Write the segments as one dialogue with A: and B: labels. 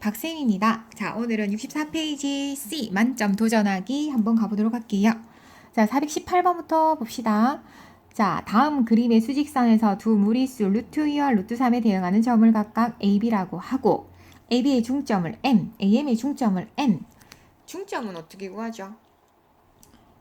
A: 박쌤입니다. 자, 오늘은 64페이지 C 만점 도전하기 한번 가보도록 할게요. 자, 418번부터 봅시다. 자, 다음 그림의 수직선에서 두 무리수 루트 2와 루트 3에 대응하는 점을 각각 AB라고 하고 AB의 중점을 M, AM의 중점을 N. 중점은 어떻게 구하죠?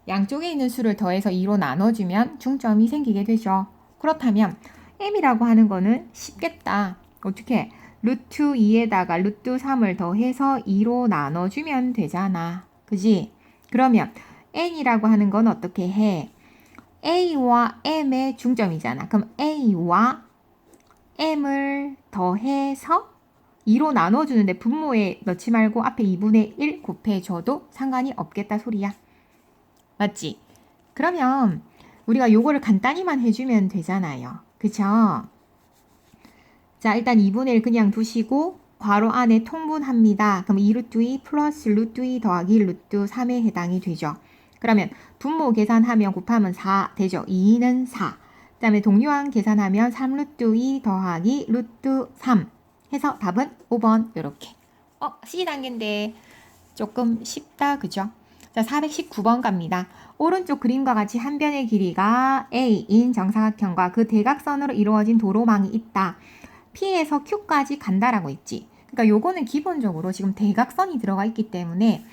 A: 양쪽에 있는 수를 더해서 2로 나눠주면 중점이 생기게 되죠. 그렇다면 M이라고 하는 거는 쉽겠다. 어떻게? 루트 2에다가 루트 3을 더해서 2로 나눠주면 되잖아. 그지? 그러면 n이라고 하는 건 어떻게 해? a와 m의 중점이잖아. 그럼 a와 m을 더해서 2로 나눠주는데 분모에 넣지 말고 앞에 2분의 1 곱해줘도 상관이 없겠다 소리야. 맞지? 그러면 우리가 요거를 간단히만 해주면 되잖아요. 그쵸? 자, 일단 2분의 1 그냥 두시고 괄호 안에 통분합니다. 그럼 2루트 2 플러스 루트 2 더하기 루트 3에 해당이 되죠. 그러면 분모 계산하면 곱하면 4 되죠. 2는 4. 그 다음에 동료항 계산하면 3루트 2 더하기 루트 3 해서 답은 5번 이렇게. 어, C 단계인데 조금 쉽다. 그죠? 자, 419번 갑니다. 오른쪽 그림과 같이 한 변의 길이가 A인 정사각형과 그 대각선으로 이루어진 도로망이 있다. P에서 Q까지 간다라고 했지. 그러니까 요거는 기본적으로 지금 대각선이 들어가 있기 때문에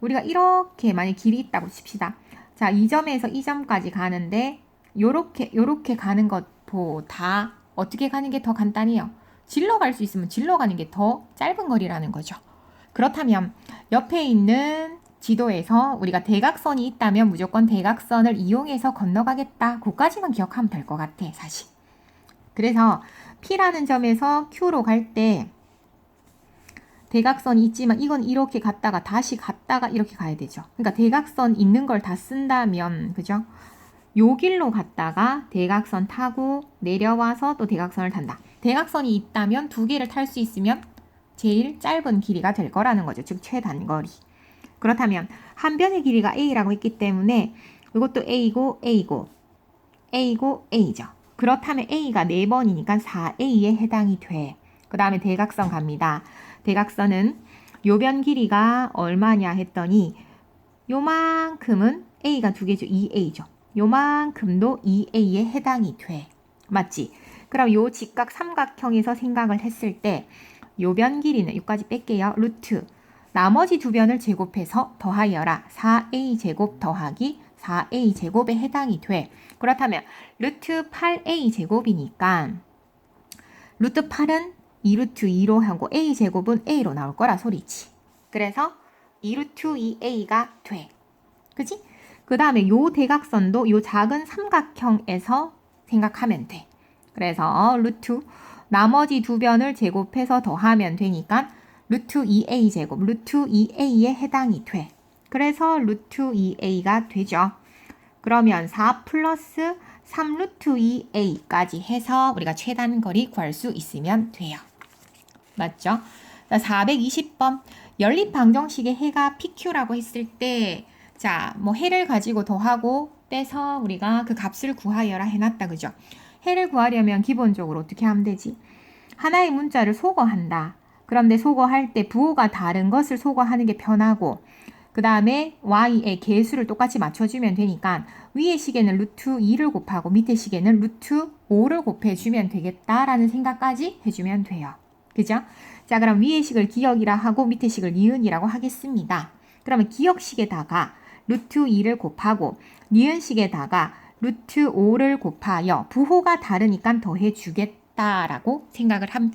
A: 우리가 이렇게 만약 길이 있다고 칩시다. 자, 이 점에서 이 점까지 가는데 요렇게 요렇게 가는 것보다 어떻게 가는 게 더 간단해요. 질러 갈 수 있으면 질러 가는 게 더 짧은 거리라는 거죠. 그렇다면 옆에 있는 지도에서 우리가 대각선이 있다면 무조건 대각선을 이용해서 건너가겠다. 그까지만 기억하면 될 것 같아, 사실. 그래서 P라는 점에서 Q로 갈 때 대각선이 있지만 이건 이렇게 갔다가 다시 갔다가 이렇게 가야 되죠. 그러니까 대각선 있는 걸 다 쓴다면 그죠? 요 길로 갔다가 대각선 타고 내려와서 또 대각선을 탄다. 대각선이 있다면 두 개를 탈 수 있으면 제일 짧은 길이가 될 거라는 거죠. 즉 최단거리. 그렇다면 한 변의 길이가 A라고 했기 때문에 이것도 A고 A고 A고 A죠. 그렇다면 A가 4번이니까 4A에 해당이 돼. 그 다음에 대각선 갑니다. 대각선은 요변 길이가 얼마냐 했더니 요만큼은 A가 두 개죠. 2A죠. 요만큼도 2A에 해당이 돼. 맞지? 그럼 요 직각 삼각형에서 생각을 했을 때 요변 길이는 여기까지 뺄게요. 루트 나머지 두 변을 제곱해서 더하여라. 4A 제곱 더하기 4A 제곱에 해당이 돼. 그렇다면 루트 8A 제곱이니까 루트 8은 2루트 2로 하고 A 제곱은 A로 나올 거라 소리지. 그래서 2루트 2A가 돼. 그지? 그 다음에 요 대각선도 요 작은 삼각형에서 생각하면 돼. 그래서 루트 나머지 두 변을 제곱해서 더하면 되니까 루트 2A 제곱, 루트 2A에 해당이 돼. 그래서 루트 2A가 되죠. 그러면 4 플러스 3 루트 2A까지 해서 우리가 최단 거리 구할 수 있으면 돼요. 맞죠? 자, 420번. 연립 방정식의 해가 PQ라고 했을 때, 자, 뭐 해를 가지고 더하고 떼서 우리가 그 값을 구하여라 해놨다. 그죠? 해를 구하려면 기본적으로 어떻게 하면 되지? 하나의 문자를 소거한다. 그런데 소거할 때 부호가 다른 것을 소거하는 게 편하고, 그 다음에 y의 개수를 똑같이 맞춰주면 되니까 위의 식에는 루트 2를 곱하고 밑에 식에는 루트 5를 곱해주면 되겠다라는 생각까지 해주면 돼요. 그죠? 자, 그럼 위의 식을 기억이라 하고 밑에 식을 니은이라고 하겠습니다. 그러면 기억식에다가 루트 2를 곱하고 니은식에다가 루트 5를 곱하여 부호가 다르니까 더해주겠다라고 생각을 합니다.